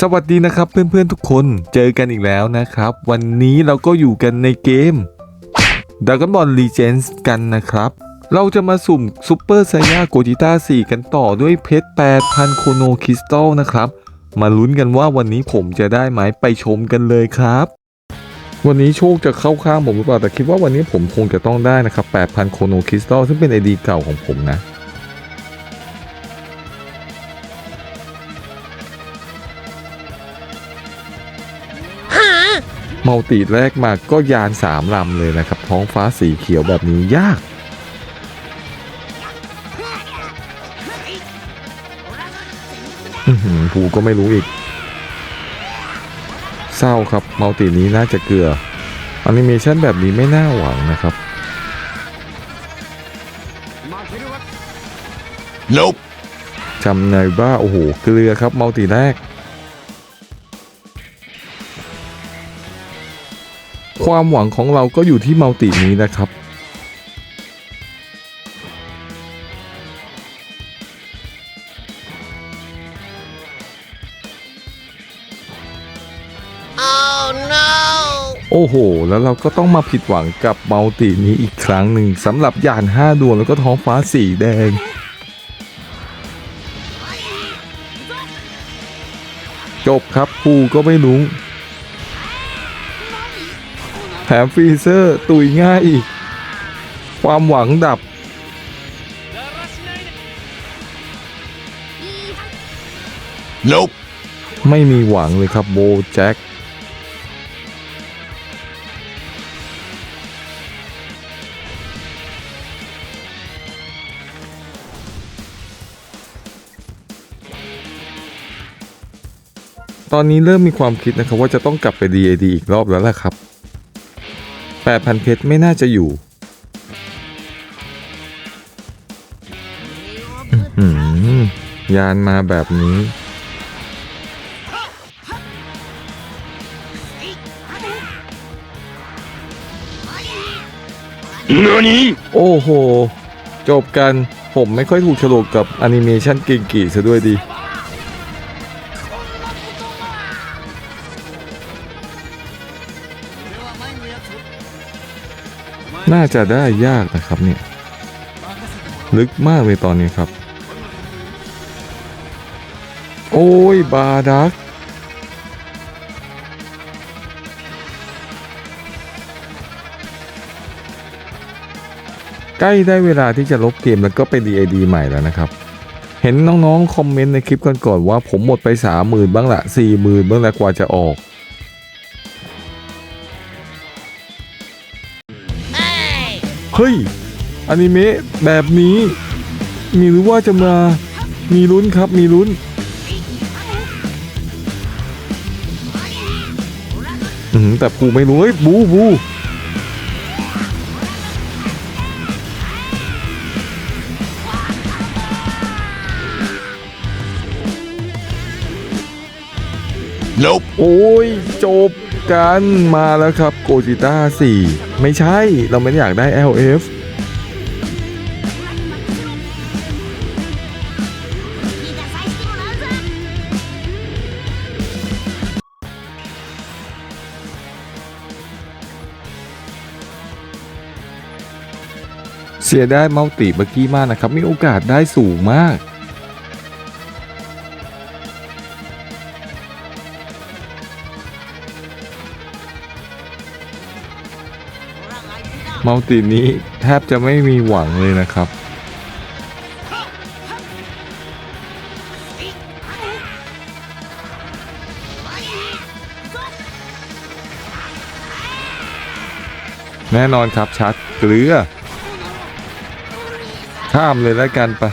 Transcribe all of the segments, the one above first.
สวัสดีนะครับเพื่อนๆทุกคนเจอกันอีกแล้วนะครับ วันนี้เราก็อยู่กันในเกม Dragon Ball Legends กันนะครับ เราจะมาสุ่มซูเปอร์ไซยาโกจิต้า4 กันต่อด้วยเพชร 8,000 โคโนคริสตัลนะครับ มาลุ้นกันว่าวันนี้ผมจะได้ไหมไปชมกันเลยครับ วันนี้โชคจะเข้าข้างผมหรือเปล่าแต่คิดว่าวันนี้ผมคงจะต้องได้นะครับ 8,000 โคโนคริสตัลซึ่งเป็น ID เก่าของผมนะ มัลติแรกมาก็ยานสามลำเลยนะครับ ท้องฟ้าสีเขียวแบบนี้ยากอื้อหือผูก็ไม่รู้อีก เศร้าครับมัลตินี้น่าจะเกลือแอนิเมชันแบบนี้ไม่น่าหวังนะครับ Nope. จำในบ้าโอ้โห เกลือครับมัลติแรก ความหวังของเราก็อยู่ที่มัลตินี้นะครับ Oh no! โอ้โห แล้วเราก็ต้องมาผิดหวังกับมัลตินี้อีกครั้งหนึ่งสำหรับยาน 5 ดวงแล้วก็ท้องฟ้าสีแดงจบครับภูก็ไม่ลุ้ง แถมฟรีเซอร์ตุยง่ายอีก ความหวังดับ Nope. ไม่มีหวังเลยครับโบแจ็คตอนนี้เริ่มมีความคิดนะครับว่าจะต้องกลับไป DAD อีกรอบแล้วล่ะครับ 8,000 เพชรไม่น่าจะอยู่อืมยานมาแบบนี้ Nani? โอ้โห จบกัน ผมไม่ค่อยถูกโฉลกกับแอนิเมชันเก่งกี่ซะด้วยดี น่าจะได้ยากนะครับเนี่ย ลึกมากเลยตอนนี้ครับ โอ้ย บาดัก ใกล้ได้เวลาที่จะลบเกมแล้วก็ไป DID ใหม่แล้วนะครับ เห็นน้องๆ คอมเมนต์ในคลิปก่อนๆว่าผมหมดไป30,000บ้างละ40,000บ้างละกว่าจะออก เฮ้ยอนิเมะแบบนี้ มีหรือว่าจะมา มีลุ้นครับมีลุ้นอืมแต่ปูไม่รู้เฮ้ยบูบูโอ้ยจบ กันมาแล้วครับโกจิต้า4 ไม่ใช่เราไม่ได้อยากได้ LF เสียได้มัลติเมื่อกี้มากนะครับ มีโอกาสได้สูงมาก มัลตินี้แทบจะไม่มีหวังเลยนะครับ แน่นอนครับชัดเกลือ ข้ามเลยแล้วกันไป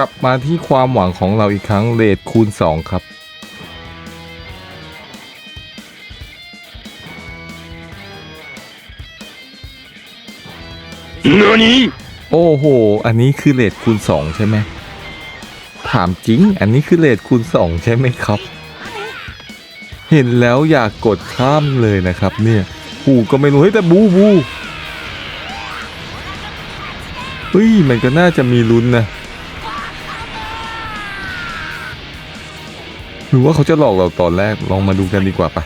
ลับมาที่ความหวังของเราอีกครั้งเลทคูณ 2 ครับ Nani? โอ้โห อันนี้คือเลทคูณ 2 ใช่ไหม ถามจริง อันนี้คือเลทคูณ 2 ใช่ไหมครับ เห็นแล้วอยากกดข้ามเลยนะครับเนี่ยปูก็ไม่รู้เฮ้ยแต่บูบูเฮ้ย มันก็น่าจะมีลุ้นนะ หรือว่าเขาจะหลอกเราตอนแรกลองมาดูกันดีกว่าปะ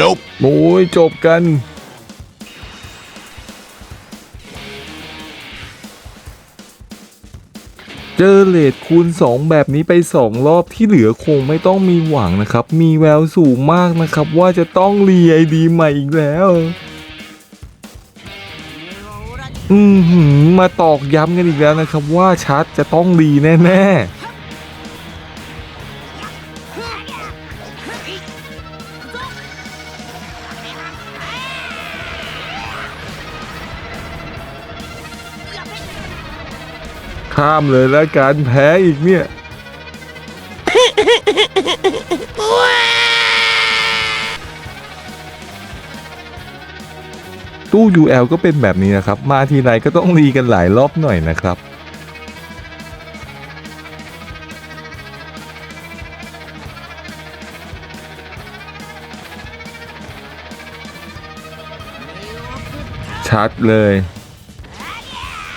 Nope. โอ้ยจบกัน เจอเลทคูณ 2 แบบนี้ไป 2 รอบที่เหลือคงไม่ต้องมีหวังนะครับ มีแววสูงมากนะครับ ว่าจะต้องรีไอดีใหม่อีกแล้ว อือหือมาตอกย้ำกันอีกแล้วนะครับ ว่าชัดจะต้องรีแน่ ๆ ข้ามเลยแล้วการแพ้อีกเนี่ย ตู้ UL ก็เป็นแบบนี้นะครับ มาทีไรก็ต้องรีกันหลายรอบหน่อยนะครับ ชัดเลย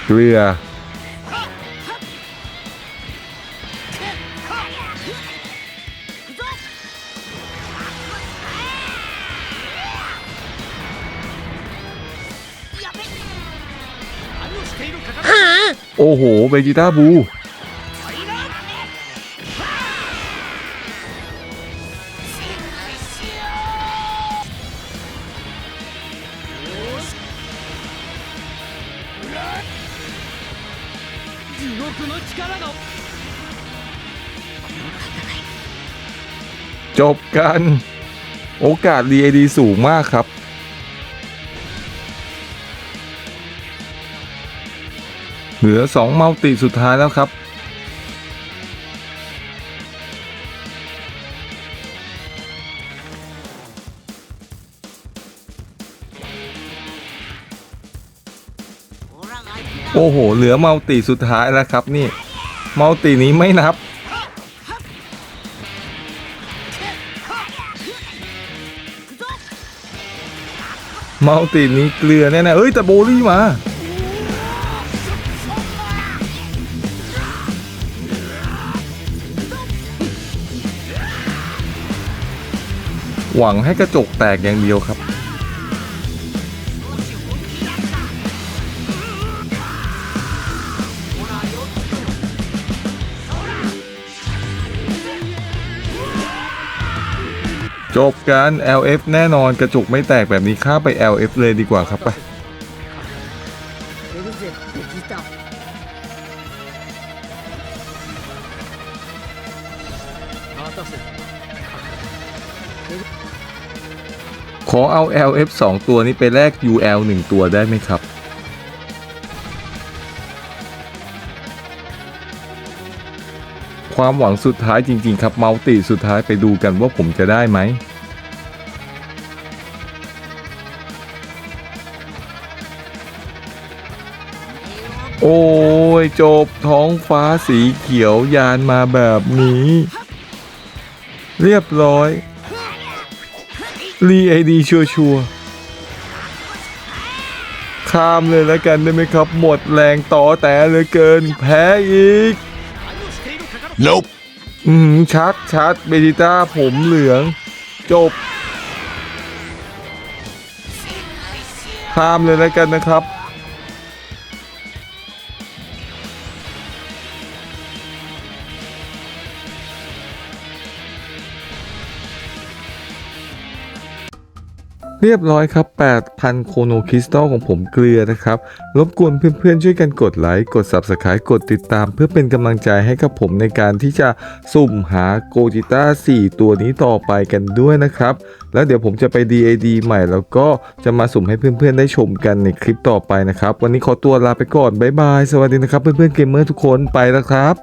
เกลือ โอ้โหเบจิต้าบูจบกัน โอกาสดีไอดีสูงมากครับ เหลือ2มัลติสุดท้ายแล้วครับ โอ้โห เหลือมัลติสุดท้ายแล้วครับนี่มัลตินี้ไม่นับมัลตินี้เกลือแน่ๆเอ้ยแต่โบลี่มา หวังให้กระจกแตกอย่างเดียวครับ จบการ LF แน่นอนกระจกไม่แตกแบบนี้ข้ามไป LF เลยดีกว่าครับไป エルゼベジータ ขอเอา LF 2 ตัวนี้ไปแลก UL 1 ตัวได้ไหมครับ ความหวังสุดท้ายจริง ๆ ครับมัลติสุดท้ายไปดูกันว่าผมจะได้ไหมโอ้ย จบท้องฟ้าสีเขียวยานมาแบบนี้ เรียบร้อย รีไอดีชัวชัวร์ๆข้ามเลยแล้วกันได้ไหมครับ หมดแรงต่อแต่เหลือเกิน แพ้อีก Nope. อืมชัดชัดเบจิต้าผมเหลือง จบข้ามเลยแล้วกันนะครับ เรียบร้อยครับ 8,000 โคโนคริสตัลของผมเกลือนะครับ รบกวนเพื่อนๆ ช่วยกันกดไลค์ กด Subscribe กดติดตาม เพื่อเป็นกำลังใจให้กับผมในการที่จะสุ่มหาโกจิต้า 4 ตัวนี้ต่อไปกันด้วยนะครับ แล้วเดี๋ยวผมจะไป DAD ใหม่ แล้วก็จะมาสุ่มให้เพื่อนๆ ได้ชมกันในคลิปต่อไปนะครับ วันนี้ขอตัวลาไปก่อน บ๊ายบาย สวัสดีนะครับเพื่อนๆ เกมเมอร์ทุกคน ไปแล้วครับ